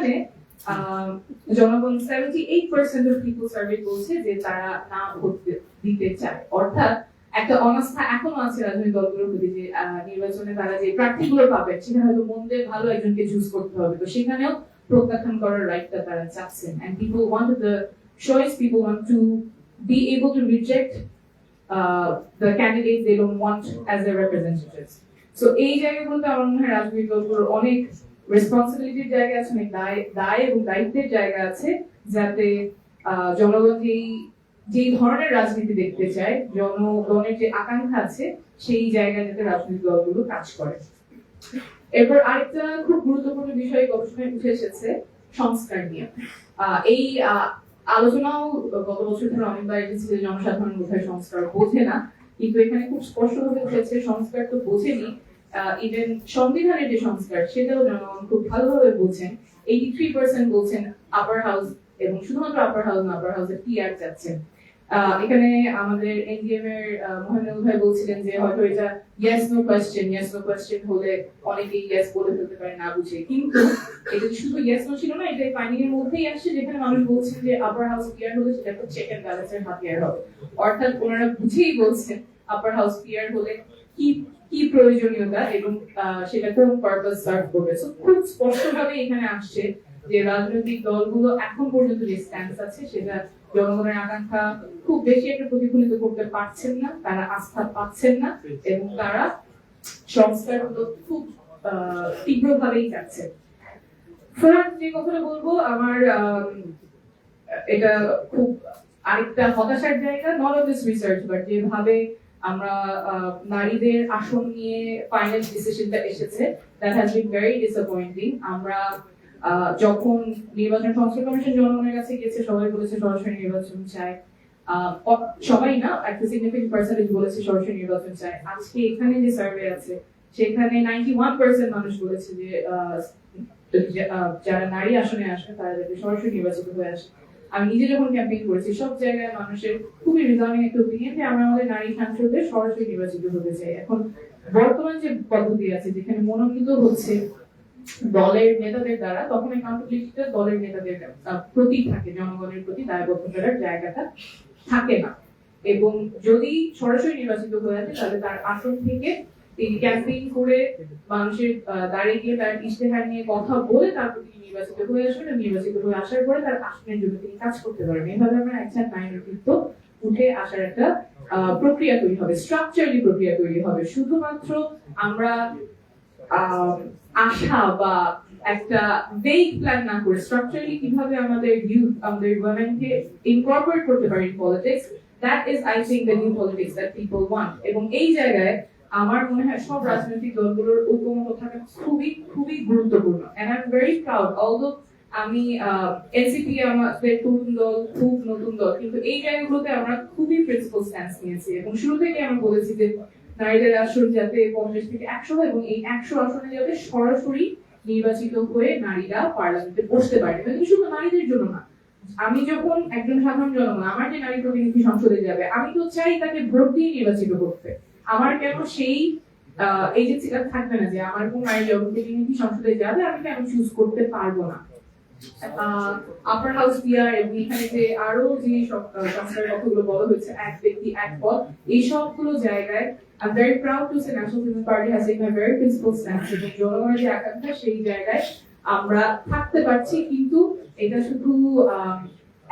সেখানে জনগণ seventy eight percent of people survey বলছে যে তারা না ভোট দিতে চায়। অর্থাৎ একটা অনাস্থা এখনও আছে রাজনৈতিক দলগুলোর প্রতি যে নির্বাচনে তারা যে প্রার্থীগুলো পাবেন সেখানে হয়তো মন্দে ভালো একজনকে চুজ করতে হবে। তো সেখানেও প্রত্যাখ্যান করার রাইটটা তারা চাচ্ছেন। And people want the choice people want to be able to reject uh, the candidates they don't want as their representatives. এই জায়গাগুলোতে আমার মনে হয় রাজনৈতিক দলগুলোর অনেক রেসপন্সিবিলিটির জায়গা আছে অনেক দায় দায় এবং দায়িত্বের জায়গা আছে, যাতে জনগণ যেই যেই ধরনের রাজনীতি দেখতে চায়, জনগণের যে আকাঙ্ক্ষা আছে, সেই জায়গা যাতে রাজনৈতিক দলগুলো কাজ করে। এরপর আরেকটা খুব গুরুত্বপূর্ণ বিষয় গবেষণায় উঠে এসেছে, সংস্কার নিয়ে। এই আলোচনাও গত বছর ধরে অনেকবার এসেছে জনসাধারণ বোধহয় সংস্কার বোঝে না। কিন্তু এখানে খুব স্পষ্টভাবে উঠেছে, সংস্কার তো বোঝেনি ইভেন সংবিধানের যে সংস্কার সেটাও জনগণ খুব ভালোভাবে বোঝেন এইটি থ্রি পার্সেন্ট বলছেন আপার হাউস এবং শুধুমাত্র আপার হাউস না আপার হাউসে পিআর চাচ্ছেন। আহ, এখানে আমাদের এর ভাই বলছিলেন যে হয়তো এটা yes no question yes no question হলে অনেকেই ইয়েস বলে ফেলতে পারে না বুঝে। কিন্তু এটা শুধু ইয়েস নো ছিল না এটা ফাইন্ডিং এর মধ্যেই আসছে যেখানে মানুষ বলছেন যে আপার হাউস পিয়ার হলে সেটা একটা চেক এন্ড ব্যালেন্সের হাতিয়ার হবে। অর্থাৎ ওনারা বুঝেই বলছেন আপার হাউস পিয়ার হলে কি কি প্রয়োজনীয়তা এবং সেটা কোন পারপাস সার্ভ করবে? সো খুব স্পষ্টভাবে এখানে আসছে যে রাজনৈতিক দলগুলো এখন পর্যন্ত যে স্ট্যান্স আছে সেটা জনগণের আকাঙ্ক্ষা খুব বেশি একটা প্রতিফলিত করতে পারছেন না তারা আস্থা পাচ্ছেন না এবং তারা সংস্কারগুলো খুব তীব্রভাবেই যাচ্ছে যে কথাটা বলব আমার আম, এটা খুব আরেকটা হতাশার জায়গা not of this research but যেভাবে আমরা নারীদের আসন নিয়ে ফাইনাল ডিসিশনটা এসেছে। That has been very disappointing আমরা যখন নির্বাচন সংস্কার কমিশন জনগণের কাছে গিয়েছে সবাই বলেছে সরাসরি নির্বাচন আহ, সবাই না একটা সিগনিফিকেন্ট পার্সেন্টেজ বলেছে সরাসরি নির্বাচন চায় আজকে এখানে যে সার্ভে আছে সেখানে নাইনটি ওয়ান পার্সেন্ট মানুষ বলেছে যে যারা নারী আসনে আসে তারা যাতে সরাসরি নির্বাচিত হয়ে আসে। আমি নিজে যখন ক্যাম্পেইন করেছি, সব জায়গায় মানুষের খুবই একটা যে আমরা আমাদের নারী সরাসরি নির্বাচিত হতে চাই। এখন বর্তমান যে পদ্ধতি আছে, যেখানে মনোনীত হচ্ছে দলের নেতাদের দ্বারা, তখন অ্যাকাউন্টেবিলিটিটা দলের নেতাদের প্রতি থাকে, জনগণের প্রতি দায়বদ্ধতার জায়গাটা থাকে না। এবং যদি সরাসরি নির্বাচিত হয়ে আসে, তাহলে তার আসন থেকে তিনি ক্যাম্পেইন করে মানুষের দাঁড়িয়ে গিয়ে তার ইশতেহার নিয়ে কথা বলে তারপর তিনি নির্বাচিত হয়ে আসবেন নির্বাচিত হয়ে আসার পরে তার আসনের জন্য তিনি কাজ করতে পারবেন এভাবে আমরা একসাথে নারী নেতৃত্ব উঠে আসার একটা প্রক্রিয়া তৈরি হবে স্ট্রাকচারালি প্রক্রিয়া তৈরি হবে। শুধুমাত্র আমরা আশা বা একটা ভেগ প্ল্যান না করে স্ট্রাকচারালি কীভাবে আমাদের ইউথ আমাদের ওয়েমেনকে ইনকর্পোরেট করতে পারি politics that is I think the new politics that people want এবং এই জায়গায় আমার মনে হয় সব রাজনৈতিক দলগুলোর ঐক্যমত থাকা খুবই খুবই গুরুত্বপূর্ণ। And I am very proud although আমি এনসিপি আমাদের তরুণ দল, খুব নতুন দল, কিন্তু এই জায়গাগুলোতে আমরা খুবই প্রিন্সিপাল স্ট্যান্স নিয়েছি। এবং শুরু থেকে আমি বলেছি যে নারীদের আসন যাতে পঞ্চাশ থেকে একশো হয় এবং এই একশো আসনে যাতে সরাসরি নির্বাচিত হয়ে নারীরা পার্লামেন্টে বসতে পারে। কিন্তু শুধু নারীদের জন্য না, আমি যখন একজন সাধারণ জনগণ, আমার যে নারী প্রতিনিধি সংসদে যাবে, আমি তো চাই তাকে ভোট দিয়ে নির্বাচিত করতে। আমার কেন সেই এজেন্সিটা থাকবে না যে আমার কোন প্রতিনিধি সংসদে যাবে? আমি কেন চুজ করতে পারব না? আপার হাউস পিয়ার এবং এখানে যে আরও যে আহ, কথাগুলো বলা হয়েছে এক ব্যক্তি এক পদ এই সবগুলো জায়গায় I'm very proud to say National Women's Party জনগণের যে আকাঙ্ক্ষা সেই জায়গায় আমরা থাকতে পারছি। কিন্তু এটা শুধু